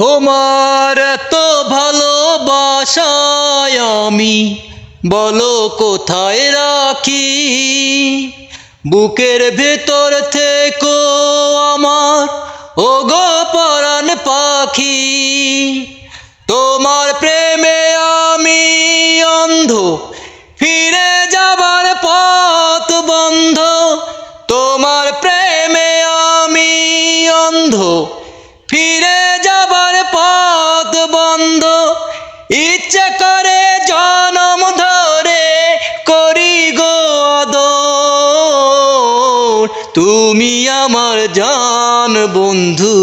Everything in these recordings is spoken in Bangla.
তোমার এত ভালোবাসায় আমি, বলো কোথায় রাখি? বুকের ভেতর থেকো আমার ও গো পরাণ পাখি। তোমার প্রেমে আমি অন্ধ, ফিরে যাবার পথ বন্ধ। তোমার প্রেমে আমি অন্ধ আমার জান বন্ধু,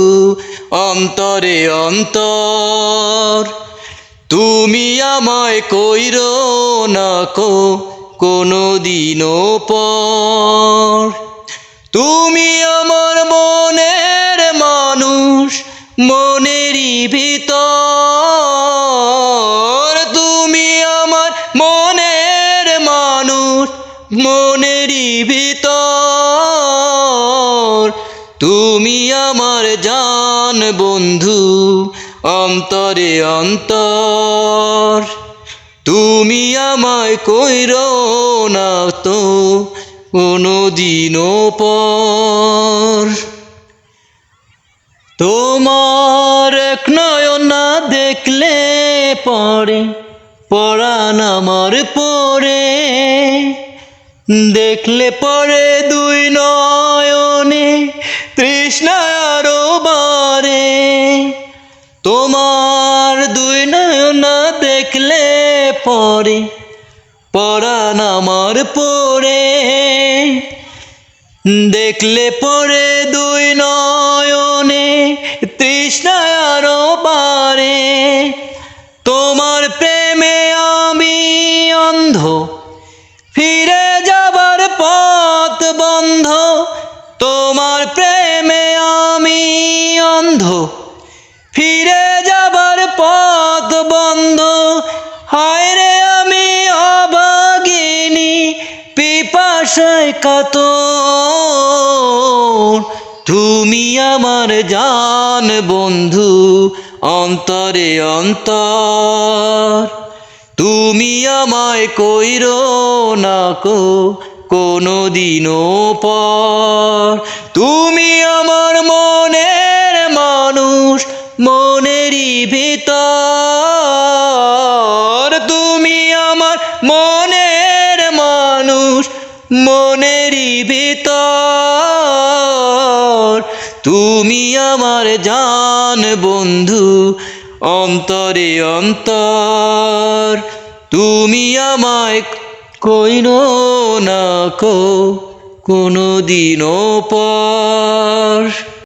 অন্তরে অন্তর। তুমি আমায় কইর না কো কোনো দিনও পর। তুমি আমার মনের মানুষ, মনেরই ভিতর। তুমি আমার মনের মানুষ, মনেরই ভিতর। আমার জান বন্ধু, অন্তরে অন্তর। তুমি আমায় কইর না তো কোনো দিনও পর। তোমার এক নয়ন না দেখলে পরে পরাণ আমার পরে দেখলে পরে দুই নয়নে তৃষ্ণা বারে, তোমার দুই নয়ন দেখলে পরে, পরাণ আমার পরে। দেখলে পরে দুই নয়নে তৃষ্ণা বারে, তোমার প্রেমে আমি অন্ধ, ফিরে যাবার পথ বন্ধ। অন্ধ ফিরে যাবার পথ বন্ধ। হায় রে আমি অভাগিনী, পিপাসায় কাতর। তুমি আমার জান বন্ধু, অন্তরে অন্তর। তুমি আমায় কইর না কো কোনো দিনও পর। তুমি আমার মানুষ মনেরই ভিতর। তুমি আমার মনের মানুষ, মনেরই ভিতর। তুমি আমার জান বন্ধু, অন্তরে অন্তর। তুমি আমায় কইন না কো কোনো দিনও পর।